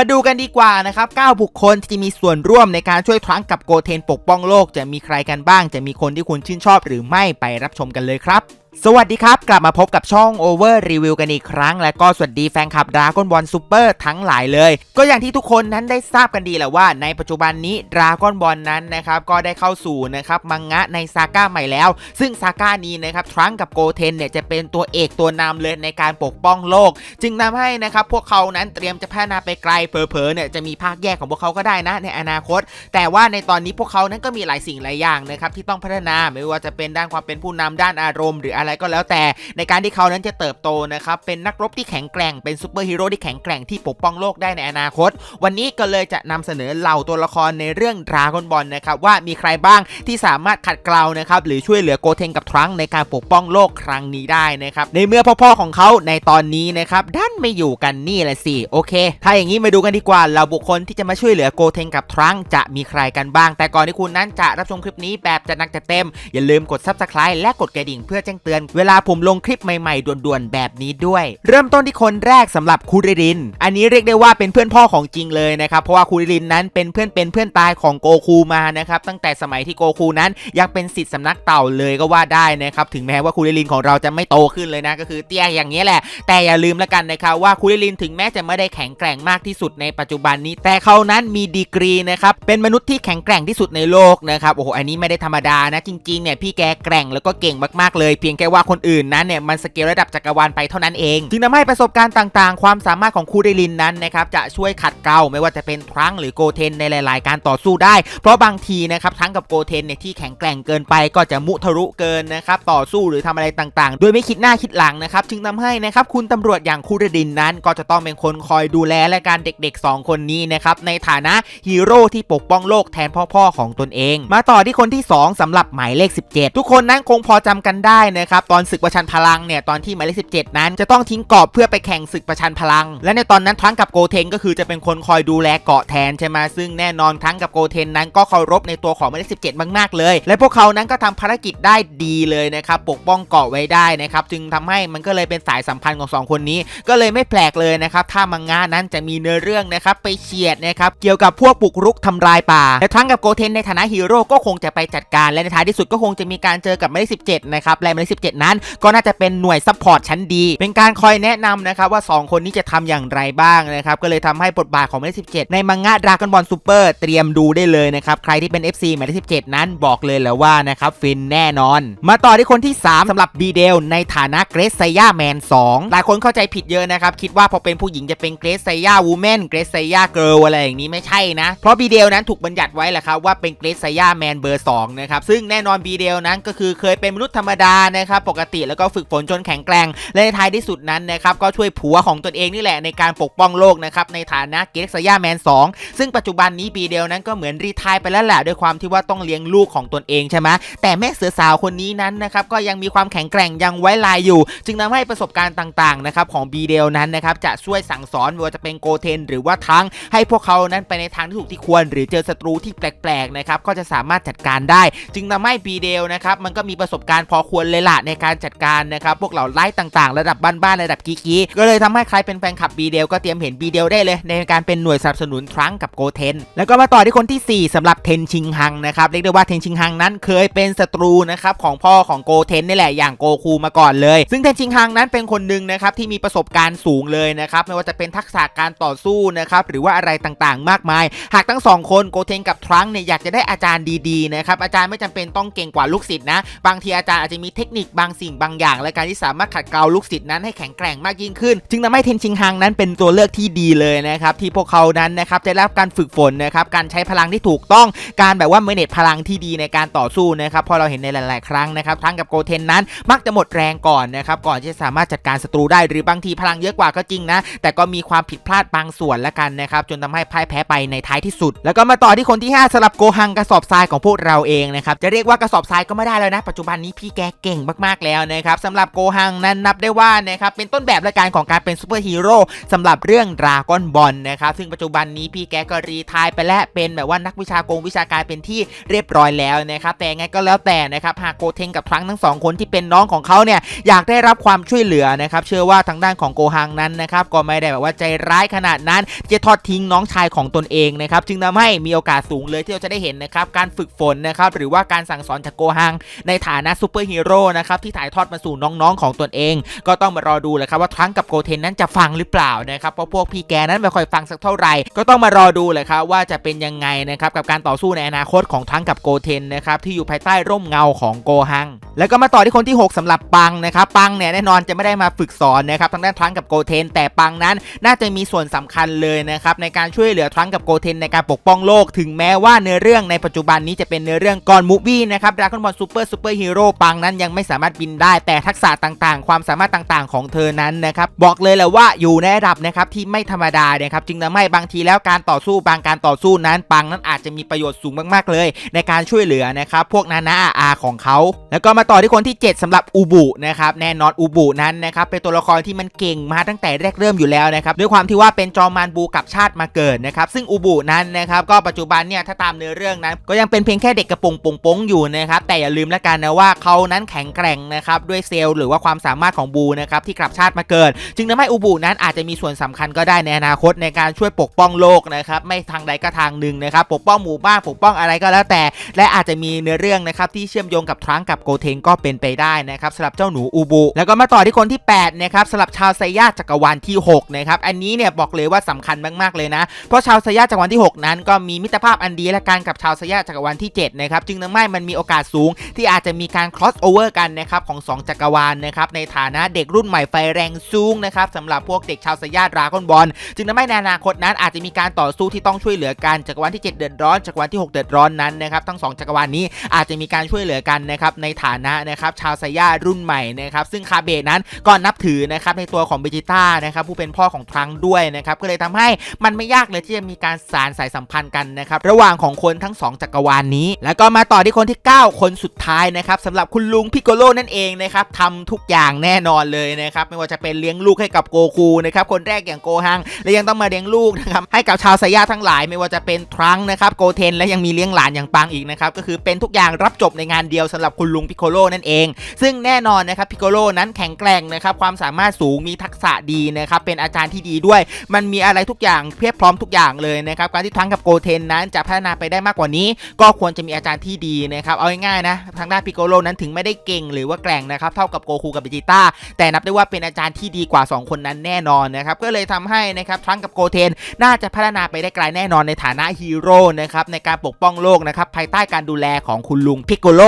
มาดูกันดีกว่านะครับ 9 บุคคลที่มีส่วนร่วมในการช่วยทรังกับโกเทนปกป้องโลก จะมีใครกันบ้าง จะมีคนที่คุณชื่นชอบหรือไม่ไปรับชมกันเลยครับ สวัสดีครับ กลับมาพบกับช่อง Over Review กันอีกครั้ง และก็สวัสดีแฟนคลับดราก้อนบอลซูเปอร์ทั้งหลายเลย ก็อย่างที่ทุกคนนั้นได้ทราบกันดีแหละว่า ในปัจจุบันนี้ดราก้อนบอลนั้นนะครับก็ได้เข้าสู่นะครับมังงะในซาก้าใหม่แล้ว ซึ่งซาก้านี้นะครับทรังกับโกเทนเนี่ยจะเป็นตัวเอกตัวนำเลยในการปกป้องโลก จึงนำให้นะครับพวกเขานั้นเตรียมจะพัฒนาไปไกลเผลอๆเนี่ยจะมีภาคแยกของพวกเขาก็ได้นะในอนาคต แต่ว่าในตอนนี้พวกเขานั้นก็มีหลายสิ่งหลายอย่างนะครับที่ต้องพัฒนาไม่ว่าจะเป็นด้านความเป็นผู้นำด้านอารมณ์หรืออะไรก็แล้วแต่ ในการที่เขานั้นจะเติบโตนะครับเป็นนักรบที่แข็งแกร่งเป็นซูเปอร์ฮีโร่ที่แข็งแกร่งที่ปกป้องโลกได้ในอนาคต วันนี้ก็เลยจะนำเสนอเหล่าตัวละครในเรื่องดราก้อนบอลนะครับว่ามีใครบ้างที่สามารถขัดเกลานะครับหรือช่วยเหลือโกเทนกับทรังในการปกป้องโลกครั้งนี้ได้นะครับในเมื่อพ่อๆของเขาในตอนนี้นะครับด้านไม่อยู่กันนี่แหละสิโอเค ถ้าอย่างนี้มาดูกันดีกว่าเราบุคคลที่จะมาช่วยเหลือโกเทนกับทรังจะมีใครกันบ้าง แต่ก่อนที่คุณนั้นจะรับชมคลิปนี้แบบจะนักจะเต็ม อย่าลืมกด subscribe และกดกระดิ่งเพื่อแจ้งเตือนเวลาผมลงคลิปใหม่ๆด่วนๆแบบนี้ด้วย เริ่มต้นที่คนแรกสำหรับคูริริน อันนี้เรียกได้ว่าเป็นเพื่อนพ่อของจริงเลยนะครับ เพราะว่าคูริรินนั้นเป็นเพื่อนเป็นเพื่อนตายของโกคูมานะครับตั้งแต่สมัยที่โกคูนั้นยังเป็นสิทธิ์สำนักเต่าเลยก็ว่าได้นะครับถึงแม้ว่าคูริรินของเราจะไม่โตขึ้นเลยนะก็คือเตี้ยอย่างนี้แหละ แต่อย่าลืมแล้วกันนะครับว่าคูริลินถึงแม้จะไม่ได้แข็งแกร่งมากที่สุดในปัจจุบันนี้ แต่เขานั้นมีดีกรีนะครับเป็นมนุษย์ที่แข็งแกร่งที่สุดในโลกนะครับโอ้โหอันนี้ไม่ได้ธรรมดานะจริงๆเนี่ยพี่แกแกร่งแล้วก็เก่งมากๆเลยเพียงแค่ว่าคนอื่นนั้นเนี่ยมันสเกลระดับจักรวาลไปเท่านั้นเอง จึงทำให้ประสบการณ์ต่างๆ ความสามารถของคูริลินนั้นนะครับจะช่วยขัดเกลาไม่ว่าจะเป็นทรังหรือโกเทนในหลาย ๆ การต่อสู้ได้ เพราะบางทีนะครับทั้งกับโกเทนเนี่ยที่แข็งแกร่งเกินไปก็จะมุทะลุเกินนะครับต่อสู้หรือทำอะไรต่างๆ โดยไม่คิดหน้าคิดหลังนะครับจึงทำให้นะครับคุณตำรวจอย่างคูรดินนั้น ก็จะต้องเป็นคนคอยดูแลและการเด็ก ๆ 2 คนนี้นะครับในฐานะฮีโร่ที่ปกป้องโลกแทนพ่อ ๆ ของตนเอง มาต่อที่คนที่ 2สำหรับหมายเลข 17 ทุกคนนั้นคงพอจำกันได้นะครับตอนศึกประชันพลังเนี่ยตอนที่หมายเลข17นั้น จะต้องทิ้งเกาะเพื่อไปแข่งศึกประชันพลัง และในตอนนั้นทั้งกับโกเทนก็คือจะเป็นคนคอยดูแลเกาะแทนใช่ไหมซึ่งแน่นอนทั้งกับโกเทนนั้นก็เคารพในตัวของหมายเลข17มากๆเลย และพวกเขานั้นก็ทำภารกิจได้ดีเลยนะครับปกป้องเกาะไว้ได้นะครับจึงทำให้มันก็เลยเป็นสายสัมพันธ์ของสองคนนี้ ก็เลยไม่แปลกเลยนะครับถ้ามังงะนั้นจะมีเนื้อเรื่องนะครับไปเฉียดนะครับเกี่ยวกับพวกบุกรุกทำลายป่าและทั้งกับโกเทนในฐานะฮีโร่ก็คงจะไปจัดการและในท้ายที่สุดก็คงจะมีการเจอกับหมายเลข17นะครับและหมายเลข17นั้น ก็น่าจะเป็นหน่วยซัพพอร์ตชั้นดี เป็นการคอยแนะนำนะครับว่า 2 คนนี้จะทำอย่างไรบ้างนะครับก็เลยทำให้บทบาทของหมายเลข17 ในมังงะดราก้อนบอลซูเปอร์เตรียมดูได้เลยนะครับใครที่เป็น FC หมายเลข17 นั้นบอกเลยแล้วว่านะครับฟินแน่นอน มาต่อที่คนที่ 3สำหรับบีเดลในฐานะเกรซไซย่าแมน2หลายคนเข้าใจผิดเยอะนะครับคิดว่าพอเป็นผู้หญิงจะเป็นเกรซไซย่าวูแมนเกรซไซย่าเกิร์ลอะไรอย่างนี้ไม่ใช่นะเพราะบีเดลนั้นถูกบัญญัติไว้แหละครับว่าเป็นเกรซไซย่าแมนเบอร์2นะครับซึ่งแน่นอนบีเดลนั้นก็คือเคยเป็นมนุษย์ธรรมดานะครับปกติแล้วก็ฝึกฝนจนแข็งแกร่งและในท้ายที่สุดนั้นนะครับก็ช่วยผัวของตนเองนี่แหละในการปกป้องโลกนะครับในฐานะเกรซไซย่าแมน 2 ซึ่งปัจจุบันนี้บีเดลนั้นก็เหมือนรีทายไปแล้วแหละด้วยความที่ว่าต้องเลี้ยงลูกของตนเองใช่ไหมแต่แม่เสือสาวคนนี้นั้นนะครับก็ยังมีความแข็งแกร่งยังไว้ลายอยู่ จึงทำให้ประสบการณ์ต่างๆนะครับของบีเดลนั้นนะครับจะช่วยสั่งสอนไม่ว่าจะเป็นโกเทน หรือว่าทั้งให้พวกเขานั้นไปในทางที่ถูกที่ควร หรือเจอศัตรูที่แปลกๆนะครับก็จะสามารถจัดการได้ จึงทำให้บีเดลนะครับมันก็มีประสบการณ์พอควรเลยล่ะในการจัดการนะครับพวกเหล่าไล่ต่างๆ ระดับบ้านๆระดับกิ๊กๆก็เลยทำให้ใครเป็นแฟนคลับบีเดลก็เตรียมเห็นบีเดลได้เลย ในการเป็นหน่วยสนับสนุนทรังกับโกเทน แล้วก็มาต่อที่คนที่ 4สำหรับเทนชิงฮังนะครับเรียกได้ว่าเทนชิงฮังนั้นเคยเป็นศัตรูนะครับของพ่อของโกเทนนี่แหละอย่างโกคูมาก่อนเลย ซึ่งเทนชิงฮังนั้นเป็นคนหนึ่งนะครับที่มีประสบการณ์สูงเลยนะครับไม่ว่าจะเป็นทักษะการต่อสู้นะครับหรือว่าอะไรต่างๆ มากมาย หากทั้งสองคนโกเทนกับทรังเนี่ยอยากจะได้อาจารย์ดีๆนะครับอาจารย์ไม่จำเป็นต้องเก่งกว่าลูกศิษย์นะบางทีอาจารย์อาจจะมีเทคนิคบางสิ่งบางอย่าง และการที่สามารถขัดเกลาลูกศิษย์นั้นให้แข็งแกร่งมากยิ่งขึ้น จึงทำให้เทนชิงฮังนั้นเป็นตัวเลือกที่ดีเลยนะครับที่พวกเขานั้นนะครับจะได้รับการฝึกฝนนะครับการใช้พลังที่ถูกต้องการแบบว่าเมเนจพลังที่ดีในการต่อสู้นะครับพอเราเห็นในหลาย ๆ ครั้งนะครับทั้งกับโกเทนนั้นมักจะหมดแรงก่อนนะครับก่อนที่จะสามารถจัดการศัตรูได้หรือบางทีพลังเยอะกว่าก็จริงนะ แต่ก็มีความผิดพลาดบางส่วนละกันนะครับจนทำให้พ่ายแพ้ไปในท้ายที่สุด แล้วก็มาต่อที่คนที่ 5สำหรับโกฮังกระสอบทรายของพวกเราเองนะครับจะเรียกว่ากระสอบทรายก็ไม่ได้แล้วนะ ปัจจุบันนี้พี่แกเก่งมากๆแล้วนะครับสำหรับโกฮังนั้นนับได้ว่านะครับเป็นต้นแบบรายการของการเป็นซูเปอร์ฮีโร่สำหรับเรื่องดราก้อนบอลนะครับซึ่งปัจจุบันนี้พี่แกก็รีไทายไปแล้วเป็นแบบว่านักวิชากงวิชาการเป็นที่เรียบร้อยแล้วนะครับแต่ไงก็แล้วแต่นะครับหากโกเทงกับทรังทั้งสองคนที่เป็นน้องของเขาเนี่ยอยากได้รับความช่วยเหลือนะครับเชื่อว่าทางด้านของโกฮังนั้นนะครับก็ไม่ได้แบบว่าใจร้ายขนาดนั้นจะทอดทิ้งน้องชายของตนเองนะครับจึงทำให้มีโอกาสสูงเลยที่เราจะได้เห็นนะครับการฝึกฝนนะครับหรือว่าการสั่งสอนจากโกฮังในฐานะซูเปอร์ฮีโร่นะครับครับที่ถ่ายทอดมาสู่น้องๆของตนเอง ก็ต้องมารอดูแหละครับว่าทรังกับโกเทนนั้นจะฟังหรือเปล่านะครับเพราะพวกพี่แกนั้นไม่ค่อยฟังสักเท่าไหร่ก็ต้องมารอดูแหละครับว่าจะเป็นยังไงนะครับกับการต่อสู้ในอนาคตของทรังกับโกเทนนะครับที่อยู่ภายใต้ร่มเงาของโกฮัง แล้วก็มาต่อที่คนที่ 6สำหรับปังนะครับปังเนี่ยแน่นอนจะไม่ได้มาฝึกสอนนะครับทางด้านทรังกับโกเทน แต่ปังนั้นน่าจะมีส่วนสำคัญเลยนะครับในการช่วยเหลือทรังกับโกเทนในการปกป้องโลก ถึงแม้ว่าเนื้อเรื่องในปัจจุบันนี้จะเป็นเนื้อเรื่องก่อนมูฟวี่นะครับดราก้อนบอลซูเปอร์ซูเปอร์ฮีโร่ปังนั้นยังไม่สามารถบินได้แต่ทักษะต่างๆ ความสามารถต่างๆ ของเธอนั้นนะครับบอกเลยแหละว่าอยู่ในระดับนะครับที่ไม่ธรรมดานะครับจึงทำให้บางทีแล้วการต่อสู้บางการต่อสู้นั้นปังนั้นอาจจะมีประโยชน์สูงมากๆเลย ในการช่วยเหลือนะครับพวกนานาอาของเขา แล้วก็มาต่อที่คนที่ 7สำหรับอูบุนะครับแน่นอนอูบุนั้นนะครับเป็นตัวละครที่มันเก่งมาตั้งแต่แรกเริ่มอยู่แล้วนะครับด้วยความที่ว่าเป็นจอมานบูกับชาติมาเกิดนะครับซึ่งอูบุนั้นนะครับก็ปัจจุบันเนี่ยถ้าตามเนื้อเรื่องนั้น ก็ยังเป็นเพียงแค่เด็กกระปงปงปงอยู่นะครับแต่อย่าลืมแล้วกันนะว่าเขานั้นแข็งแกร่งนะครับด้วยเซลล์หรือว่าความสามารถของบูนะครับที่กลับชาติมาเกิด จึงทำให้อูบุนั้นอาจจะมีส่วนสำคัญก็ได้ในอนาคตในการช่วยปกป้องโลกนะครับไม่ทางใดก็ทางหนึ่งนะครับปกป้องหมู่บ้านปกป้องอะไรก็แล้วแต่ และอาจจะมีเนื้อเรื่องนะครับที่เชื่อมโยงกับทรังกับโกเทงก็เป็นไปได้นะครับสำหรับเจ้าหนูอูบุแล้วก็มาต่อที่คนที่8นะครับสำหรับชาวไซย่าจักรวาลที่6นะครับอันนี้เนี่ยบอกเลยว่าสำคัญมากๆเลยนะ เพราะชาวไซย่าจักรวาลที่ 6 นั้นก็มีมิตรภาพอันดีและกันกับชาวไซย่าจักรวาลที่7นะครับจึงทำให้มันมีโอกาสสูงที่อาจจะมีการ cross over กันนะครับของ 2 จักรวาลนะครับในฐานะเด็กรุ่นใหม่ไฟแรงสูงนะครับสำหรับพวกเด็กชาวไซย่าดราก้อนบอลจึงทำให้ในอนาคตนั้นอาจจะมีการต่อสู้ที่ต้องช่วยเหลือกันจักรวาลที่ 7 เดือดร้อนจักรวาลที่ 6 เดือดร้อนนั้นนะครับทั้งสองจักรวาลนี้อาจจะมีการช่วยเหลือกันนะครับในฐานะนะครับชาวไซย่ารุ่นใหม่นะครับซึ่งคาเบะนั้นก็นับถือนะครับในตัวของเบจิต้านะครับผู้เป็นพ่อของทรังด้วยนะครับก็เลยทำให้มันไม่ยากเลยที่จะมีการสารสายสัมพันธ์กันนะครับระหว่างของคนทั้งสองจักรวาลนี้ แล้วก็มาต่อที่คนที่ 9 คนสุดท้ายนะครับสำหรับคุณลุงพิกโกโลนั่นเองนะครับทำทุกอย่างแน่นอนเลยนะครับไม่ว่าจะเป็นเลี้ยงลูกให้กับโกคูนะครับคนแรกอย่างโกฮังและยังต้องมาเลี้ยงลูกนะครับให้กับชาวไซย่าทั้งหลาย ไม่ว่าจะเป็นทรังนะครับโกเทนและยังมีเลี้ยงหลานอย่างปังอีกนะครับก็คือเป็นทุกอย่างรับจบในงานเดียวสำหรับคุณลุงพิโกโลนั่นเอง ซึ่งแน่นอนนะครับพิโกโลนั้นแข็งแกร่งนะครับความสามารถสูงมีทักษะดีนะครับเป็นอาจารย์ที่ดีด้วย มันมีอะไรทุกอย่างเพียบพร้อมทุกอย่างเลยนะครับการที่ทรังกับโกเทนนั้นจะพัฒนาไปได้มากกว่านี้ ก็ควรจะมีอาจารย์ที่ดีนะครับเอาง่ายๆนะทางด้านพิโกโลนั้นถึงไม่ได้เก่งหรือว่าแกร่งนะครับเท่ากับโกคูกับเบจิต้าแต่นับได้ว่าเป็นอาจารย์ที่ดีกว่า 2 คนนั้นแน่นอนนะครับก็เลยทำให้นะครับทรังก์กับโกเทน น่าจะพัฒนาไปได้ไกลแน่นอนในฐานะฮีโร่นะครับในการปกป้องโลกนะครับภายใต้การดูแลของคุณลุงพิกโกโล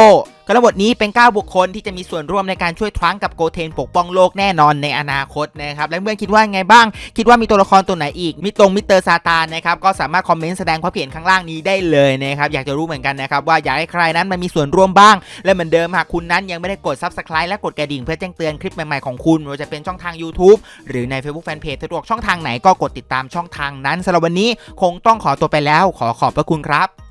กระบทนี้เป็น 9 บุคคลที่จะมีส่วนร่วมในการช่วยทรังกับโกเทนปกป้องโลกแน่นอนในอนาคตนะครับและเมื่อนคิดว่าไงบ้าง คิดว่ามีตัวละครตัวไหนอีกมิตรงมิสเตอร์ซาตานนะครับก็สามารถคอมเมนต์แสดงความเห็นข้างล่างนี้ได้เลยนะครับอยากจะรู้เหมือนกันนะครับว่าอยากให้ใครนั้นมันมีส่วนร่วมบ้าง และเหมือนเดิมหากคุณนั้นยังไม่ได้กด subscribe และกดกระดิ่งเพื่อแจ้งเตือนคลิปใหม่ๆของคุณไม่ว่าจะเป็นช่องทาง YouTube หรือใน Facebook Fanpage สะดวกช่องทางไหนก็กดติดตามช่องทางนั้นสำหรับวันนี้คงต้องขอตัวไปแล้ว ขอขอบพระคุณครับ